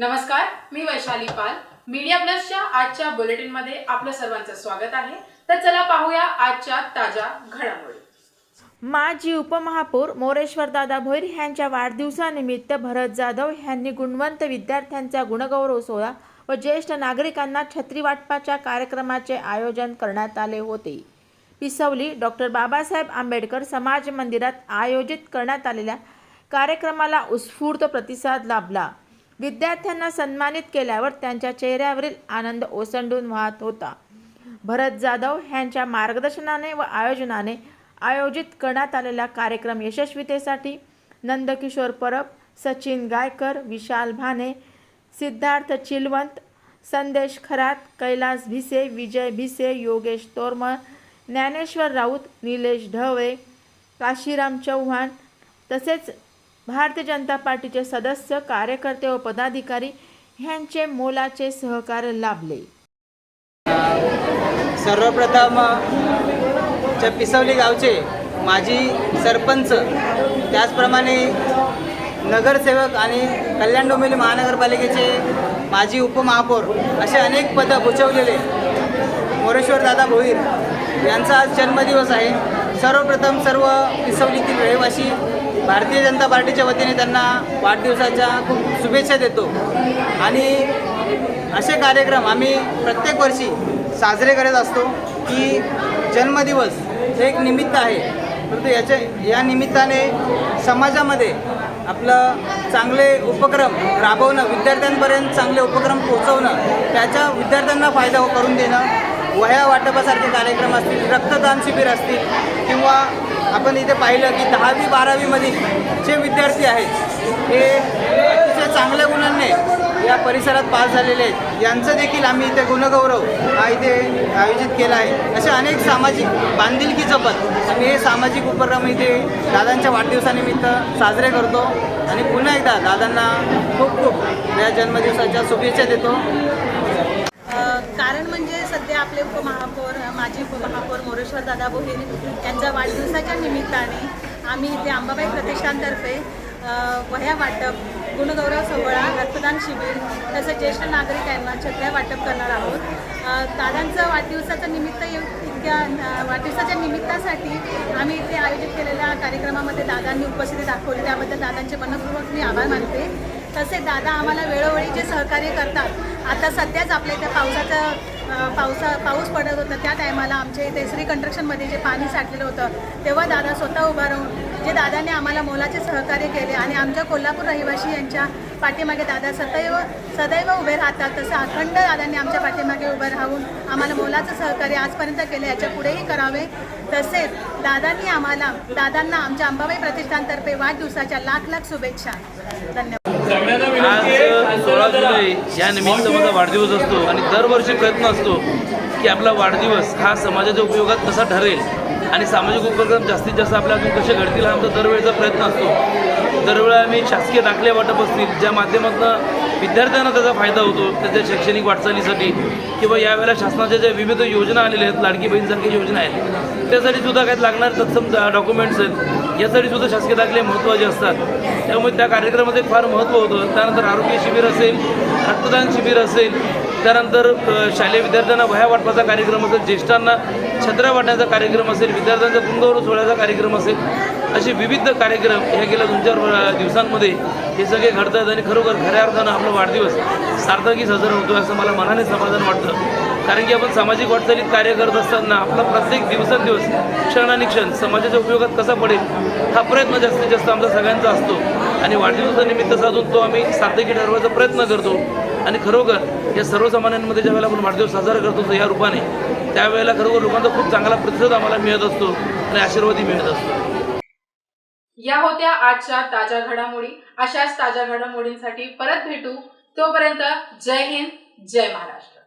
नमस्कार मी वैशाली पाल. मीडिया प्लसच्या आजच्या बुलेटिनमध्ये आपलं सर्वांचं स्वागत आहे. तर चला पाहूया आजच्या ताज्या घडामोडी. माजी उपमहापौर मोरेश्वर दादा भोईर यांच्या वाढदिवसानिमित्त भरत जाधव यांनी गुणवंत विद्यार्थ्यांचा गुणगौरव सोहळा व ज्येष्ठ नागरिकांना छत्री वाटपाच्या कार्यक्रमाचे आयोजन करण्यात आले होते. पिसवली डॉक्टर बाबासाहेब आंबेडकर समाज मंदिरात आयोजित करण्यात आलेल्या कार्यक्रमाला उत्स्फूर्त प्रतिसाद लाभला. विद्यार्थ्यांना सन्मानित केल्यावर त्यांच्या चेहऱ्यावरील आनंद ओसंडून वाहत होता. भरत जाधव यांच्या मार्गदर्शनाने व आयोजनाने आयोजित करण्यात आलेला कार्यक्रम यशस्वीतेसाठी नंदकिशोर परब सचिन गायकर विशाल भाने सिद्धार्थ चिलवंत संदेश खरात कैलास भिसे विजय भिसे योगेश तोरमळ ज्ञानेश्वर राऊत निलेश ढवळे काशीराम चव्हाण तसेच भारतीय जनता पार्टीचे सदस्य कार्यकर्ते व पदाधिकारी यांचे मोलाचे सहकार्य लाभले. सर्वप्रथम च्या पिसवली गावचे माजी सरपंच त्याचप्रमाणे नगरसेवक आणि कल्याण डोंबिवली महानगरपालिकेचे माजी उपमहापौर असे अनेक पदं भूषवलेले मोरेश्वर दादा भोईर यांचा आज जन्मदिवस आहे. सर्वप्रथम सर्व पिसवलीतील रहिवासी भारतीय जनता पार्टीच्या वतीने त्यांना वाढदिवसाच्या खूप शुभेच्छा देतो. आणि असे कार्यक्रम आम्ही प्रत्येक वर्षी साजरे करत असतो की जन्मदिवस हे एक निमित्त आहे. परंतु याच्या या निमित्ताने समाजामध्ये आपलं चांगले उपक्रम राबवणं विद्यार्थ्यांपर्यंत चांगले उपक्रम पोहोचवणं त्याच्या विद्यार्थ्यांना फायदा करून देणं वह्या वाटपासारखे कार्यक्रम असतील रक्तदान शिबिर असतील किंवा आपण इथे पाहिलं की दहावी बारावीमधील जे विद्यार्थी आहेत हे अतिशय चांगल्या गुणांनी या परिसरात पास झालेले आहेत. यांचं देखील आम्ही इथे गुणगौरव हा इथे आयोजित केला आहे. असे अनेक सामाजिक बांधिलकी जपत आम्ही हे सामाजिक उपक्रम इथे दादांच्या वाढदिवसानिमित्त साजरे करतो. आणि पुन्हा एकदा दादांना खूप खूप या जन्मदिवसाच्या शुभेच्छा देतो. सध्या आपले उपमहापौर माजी उपमहापौर मोरेश्वर दादा बोहीर यांच्या वाढदिवसाच्या निमित्ताने आम्ही इथे अंबाबाई प्रतिष्ठानतर्फे वह्या वाटप गुणगौरव सोहळा रक्तदान शिबिर तसंच ज्येष्ठ नागरिकांना छत्र्या वाटप करणार आहोत. दादांचं वाढदिवसाचं निमित्त येऊ- इतक्या वाढदिवसाच्या निमित्तासाठी आम्ही इथे आयोजित केलेल्या कार्यक्रमामध्ये दादांनी उपस्थिती दाखवली. त्याबद्दल दादांचे मनपूर्वक मी आभार मानते. तसेच दादा आम्हाला वेळोवेळी जे सहकार्य करतात आता सध्याच आपल्या इथे पावसाचं पावसा पाऊस पडत होता. त्या टायमाला आमच्या इथे श्री कंट्रक्शनमध्ये जे पाणी साठलेलं होतं तेव्हा दादा स्वतः उभा राहून जे दादाने आम्हाला मोलाचे सहकार्य केले आणि आमच्या कोल्हापूर रहिवासी यांच्या पाठीमागे दादा सदैव सदैव उभे राहतात तसं अखंड दादांनी आमच्या पाठीमागे उभं राहून आम्हाला मोलाचं सहकार्य आजपर्यंत केलं याच्या पुढेही करावे. तसेच दादांनी आम्हाला दादांना आमच्या अंबाबाई प्रतिष्ठानतर्फे वाढदिवसाच्या लाख लाख शुभेच्छा. धन्यवाद. जुलै या निमित्त माझा वाढदिवस असतो आणि दरवर्षी प्रयत्न असतो की आपला वाढदिवस हा समाजाच्या उपयोगात कसा ठरेल आणि सामाजिक उपक्रम जास्तीत जास्त आपल्या अजून कसे घडतील हा आमचा दरवेळेचा प्रयत्न असतो. दरवेळा आम्ही शासकीय दाखले वाटप असतील ज्या माध्यमातून विद्यार्थ्यांना त्याचा फायदा होतो त्याच्या शैक्षणिक वाटचालीसाठी किंवा यावेळेला शासनाच्या ज्या विविध योजना आलेल्या आहेत लाडकी बहीणसारख्या योजना आहेत त्यासाठी सुद्धा काही लागणारे तत्सम डॉक्युमेंट्स आहेत. यासाठी सुद्धा शासकीय दाखले महत्त्वाचे असतात. त्यामुळे त्या कार्यक्रमाचं एक फार महत्त्व होतं. त्यानंतर आरोग्य शिबिर असेल रक्तदान शिबिर असेल त्यानंतर शालेय विद्यार्थ्यांना वह्या वाटपाचा कार्यक्रम असेल ज्येष्ठांना छत्र्या वाटण्याचा कार्यक्रम असेल विद्यार्थ्यांचा गुणगौरव सोहळ्याचा कार्यक्रम असेल असे विविध कार्यक्रम ह्या गेल्या दोन चार दिवसांमध्ये हे सगळे घडतात आणि खरोखर खऱ्या अर्थानं आपला वाढदिवस सार्थकी साजरा होतो असं मला मनाने समाधान वाटतं. कारण की आपण सामाजिक वाटचालीत कार्य करत असताना आपला प्रत्येक दिवसेंदिवस क्षण आणि क्षण समाजाच्या उपयोगात कसा पडेल हा प्रयत्न जास्तीत जास्त आमचा सगळ्यांचा असतो. आणि वाढदिवसानिमित्त साधून तो आम्ही सार्थकी ठरवायचा प्रयत्न करतो. आणि खरोखर या सर्वसामान्यांमध्ये ज्यावेळेला आपण वाढदिवस साजरा करतो या रूपाने त्यावेळेला खरोखर लोकांचा खूप चांगला प्रतिसाद आम्हाला मिळत असतो आणि आशीर्वादही मिळत असतो. या होत्या आजच्या ताज्या घडामोडी. अशाच ताज्या घडामोडींसाठी परत भेटू. तोपर्यंत जय हिंद जय महाराष्ट्र.